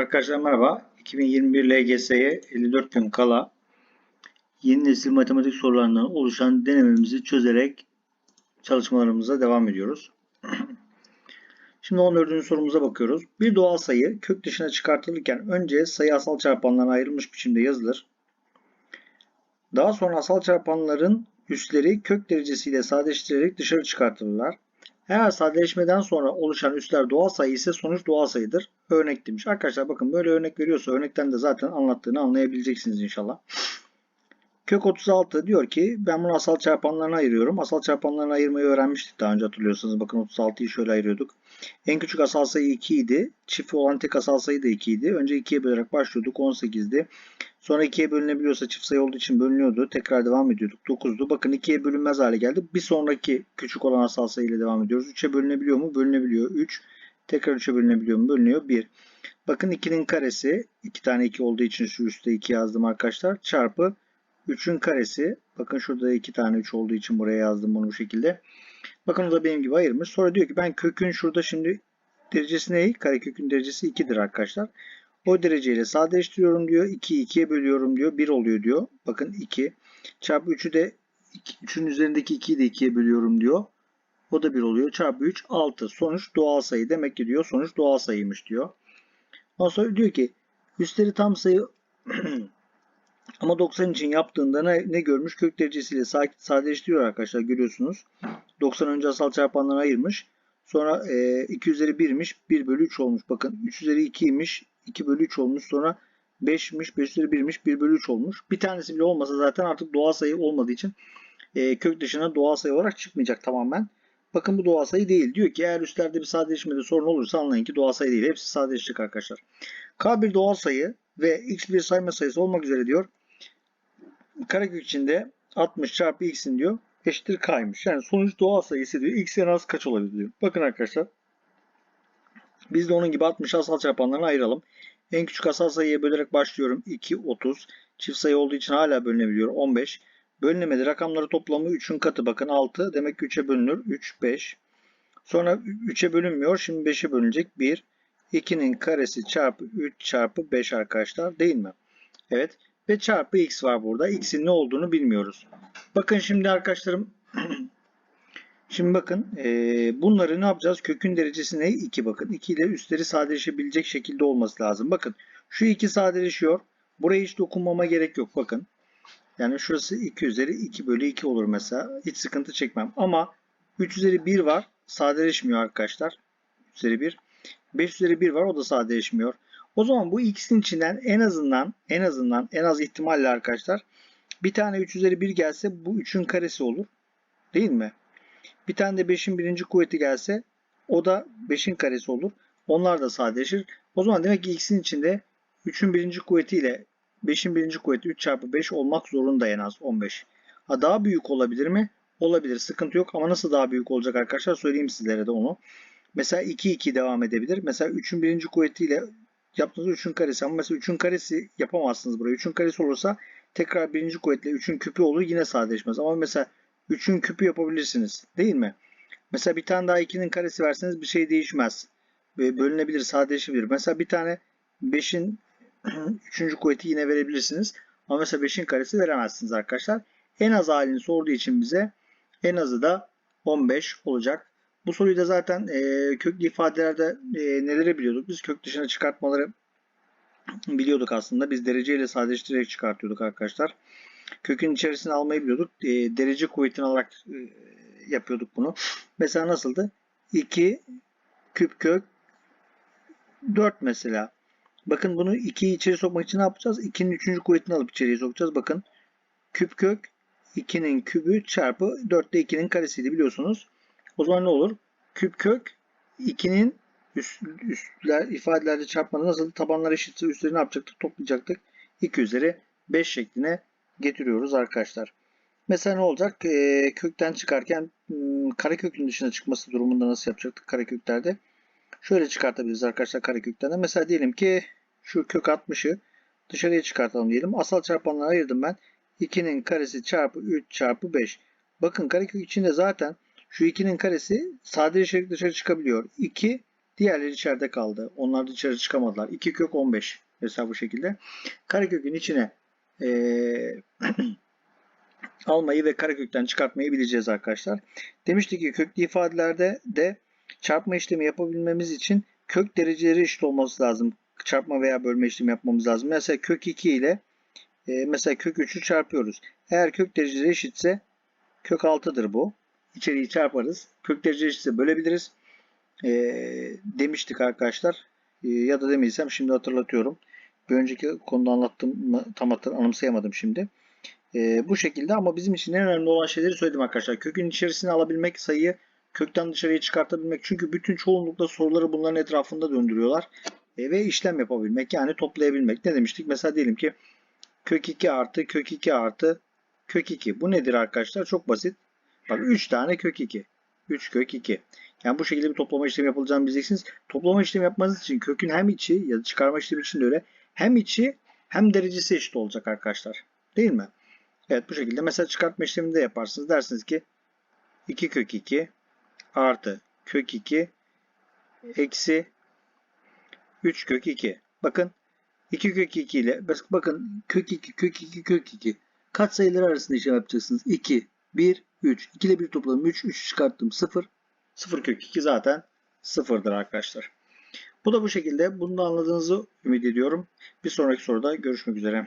Arkadaşlar merhaba. 2021 LGS'ye 54 gün kala yeni nesil matematik sorularından oluşan denememizi çözerek çalışmalarımıza devam ediyoruz. Şimdi 14. sorumuza bakıyoruz. Bir doğal sayı kök dışına çıkartılırken önce sayı asal çarpanlarına ayrılmış biçimde yazılır. Daha sonra asal çarpanların üsleri kök derecesiyle sadeleştirilerek dışarı çıkartılırlar. Eğer sadeleşmeden sonra oluşan üsler doğal sayı ise sonuç doğal sayıdır. Örnek demiş. Arkadaşlar bakın böyle örnek veriyorsa örnekten de zaten anlattığını anlayabileceksiniz inşallah. Kök 36 diyor ki ben bunu asal çarpanlarına ayırıyorum. Asal çarpanlarına ayırmayı öğrenmiştik daha önce hatırlıyorsanız. Bakın 36'yı şöyle ayırıyorduk. En küçük asal sayı 2 idi. Çift olan tek asal sayı da 2 idi. Önce 2'ye bölerek başlıyorduk. 18'di. Sonra 2'ye bölünebiliyorsa çift sayı olduğu için bölünüyordu. Tekrar devam ediyorduk. 9'du. Bakın 2'ye bölünmez hale geldi. Bir sonraki küçük olan asal sayı ile devam ediyoruz. 3'e bölünebiliyor mu? Bölünebiliyor. 3. Tekrar 3'e bölünebiliyor mu? Bölünüyor. 1. Bakın 2'nin karesi. 2 tane 2 olduğu için şu üstte 2 yazdım arkadaşlar. Çarpı 3'ün karesi. Bakın şurada 2 tane 3 olduğu için buraya yazdım bunu bu şekilde. Bakın o da benim gibi ayırmış. Sonra diyor ki ben kökün şurada şimdi derecesi ne? Karekökün derecesi 2'dir arkadaşlar. O dereceyle sadeleştiriyorum diyor. 2'yi 2'ye bölüyorum diyor. 1 oluyor diyor. Bakın 2. Çarpı 3'ü de 3'ün üzerindeki 2'yi de 2'ye bölüyorum diyor. O da 1 oluyor. Çarpı 3 6. Sonuç doğal sayı. Demek ki diyor sonuç doğal sayıymış diyor. Ondan sonra diyor ki üstleri tam sayı ama 90 için yaptığında ne, ne görmüş? Kök derecesiyle sadeleştiriyor arkadaşlar görüyorsunuz. 90 önce asal çarpanlarına ayırmış. Sonra e, 2 üzeri 1'miş. 1 bölü 3 olmuş. Bakın 3 üzeri 2'ymiş. 2 bölü 3 olmuş. Sonra 5'miş. 5 üzeri 1'miş. 1 bölü 3 olmuş. Bir tanesi bile olmasa zaten artık doğal sayı olmadığı için e, kök dışına doğal sayı olarak çıkmayacak tamamen. Bakın bu doğal sayı değil. Diyor ki eğer üstlerde bir sadeleşmede sorun olursa anlayın ki doğal sayı değil. Hepsi sadeleşecek arkadaşlar. K bir doğal sayı ve x bir sayma sayısı olmak üzere diyor. Karekök içinde 60 çarpı x'in diyor eşittir k'ymış. Yani sonuç doğal sayısı diyor. x en az kaç olabilir diyor. Bakın arkadaşlar. Biz de onun gibi 60 asal çarpanlarına ayıralım. En küçük asal sayıya bölerek başlıyorum. 2, 30. Çift sayı olduğu için hala bölünebiliyor. 15. Bölünemedi. Rakamları toplamı 3'ün katı. Bakın 6. Demek ki 3'e bölünür. 3, 5. Sonra 3'e bölünmüyor. Şimdi 5'e bölünecek. 1. 2'nin karesi çarpı 3 çarpı 5 arkadaşlar. Değil mi? Evet. Ve çarpı x var burada. X'in ne olduğunu bilmiyoruz. Bakın şimdi arkadaşlarım. şimdi bakın. E, bunları ne yapacağız? Kökün derecesi ne? 2 bakın. 2 ile üstleri sadeleşebilecek şekilde olması lazım. Bakın. Şu 2 sadeleşiyor. Buraya hiç dokunmama gerek yok. Bakın. Yani şurası 2 üzeri 2 bölü 2 olur mesela. Hiç sıkıntı çekmem. Ama 3 üzeri 1 var. Sadeleşmiyor arkadaşlar. 3 üzeri 1. 5 üzeri 1 var. O da sadeleşmiyor. O zaman bu x'in içinden en azından en azından en az ihtimalle arkadaşlar bir tane 3 üzeri 1 gelse bu 3'ün karesi olur. Değil mi? Bir tane de 5'in birinci kuvveti gelse o da 5'in karesi olur. Onlar da sadeleşir. O zaman demek ki x'in içinde 3'ün birinci kuvveti ile 5'in birinci kuvveti 3 çarpı 5 olmak zorunda en az 15. Ha daha büyük olabilir mi? Olabilir. Sıkıntı yok ama nasıl daha büyük olacak arkadaşlar söyleyeyim sizlere de onu. Mesela 2 2 devam edebilir. Mesela 3'ün birinci kuvveti ile yaptığınız 3'ün karesi ama mesela 3'ün karesi yapamazsınız burayı. 3'ün karesi olursa tekrar birinci kuvvetle 3'ün küpü olur yine sadeleşmez. Ama mesela 3'ün küpü yapabilirsiniz değil mi? Mesela bir tane daha 2'nin karesi verseniz bir şey değişmez. Bölünebilir, sadeleşebilir. Mesela bir tane 5'in 3. kuvveti yine verebilirsiniz. Ama mesela 5'in karesi veremezsiniz arkadaşlar. En az halini sorduğu için bize en azı da 15 olacak. Bu soruyu da zaten e, köklü ifadelerde e, neleri biliyorduk? Biz kök dışına çıkartmaları biliyorduk aslında. Biz dereceyle sadeleştirerek çıkartıyorduk arkadaşlar. Kökün içerisine almayı biliyorduk. E, derece kuvvetini alarak e, yapıyorduk bunu. Mesela nasıldı? 2 küp kök 4 mesela. Bakın bunu 2'yi içeri sokmak için ne yapacağız? 2'nin 3. kuvvetini alıp içeriye sokacağız. Bakın küp kök 2'nin kübü çarpı 4 de 2'nin karesiydi biliyorsunuz. O zaman ne olur? Küp kök 2'nin üst, üstler ifadelerde çarpmanı nasıl? Tabanlar eşitse üstleri ne yapacaktık? Toplayacaktık. 2 üzeri 5 şekline getiriyoruz arkadaşlar. Mesela ne olacak? Ee, kökten çıkarken hmm, karekökün dışına çıkması durumunda nasıl yapacaktık kareköklerde? Şöyle çıkartabiliriz arkadaşlar karekökten de. Mesela diyelim ki şu kök 60'ı dışarıya çıkartalım diyelim. Asal çarpanları ayırdım ben. 2'nin karesi çarpı 3 çarpı 5. Bakın karekök içinde zaten şu 2'nin karesi sadeleşerek dışarı çıkabiliyor. 2 Diğerleri içeride kaldı. Onlar dışarı çıkamadılar. 2 kök 15. Mesela bu şekilde. Karekökün içine eee, almayı ve karekökten çıkartmayı bileceğiz arkadaşlar. Demiştik ki köklü ifadelerde de çarpma işlemi yapabilmemiz için kök dereceleri eşit olması lazım. Çarpma veya bölme işlemi yapmamız lazım. Mesela kök 2 ile e, mesela kök 3'ü çarpıyoruz. Eğer kök dereceleri eşitse kök 6'dır bu. İçeriği çarparız. Kök dereceleri eşitse bölebiliriz. E, demiştik arkadaşlar. E, ya da demediysem şimdi hatırlatıyorum. Bir önceki konuda anlattım mı tam anımsayamadım şimdi. E, bu şekilde ama bizim için en önemli olan şeyleri söyledim arkadaşlar. Kökün içerisine alabilmek, sayıyı kökten dışarıya çıkartabilmek. Çünkü bütün çoğunlukla soruları bunların etrafında döndürüyorlar. E, ve işlem yapabilmek yani toplayabilmek. Ne demiştik? Mesela diyelim ki kök 2 artı kök 2 artı kök 2. Bu nedir arkadaşlar? Çok basit. Bak 3 tane kök 2. 3 kök 2. Yani bu şekilde bir toplama işlemi yapılacağını bileceksiniz. Toplama işlemi yapmanız için kökün hem içi ya da çıkarma işlemi için de öyle hem içi hem derecesi eşit olacak arkadaşlar. Değil mi? Evet bu şekilde mesela çıkartma işlemini de yaparsınız. Dersiniz ki 2 kök 2 artı kök 2 eksi 3 kök 2. Bakın 2 kök 2 ile bakın kök 2 kök 2 kök 2 kaç sayıları arasında işlem yapacaksınız? 2 1 3 2 ile 1 topladım 3 3 çıkarttım 0 0 kök 2 zaten 0'dır arkadaşlar. Bu da bu şekilde. Bunu da anladığınızı ümit ediyorum. Bir sonraki soruda görüşmek üzere.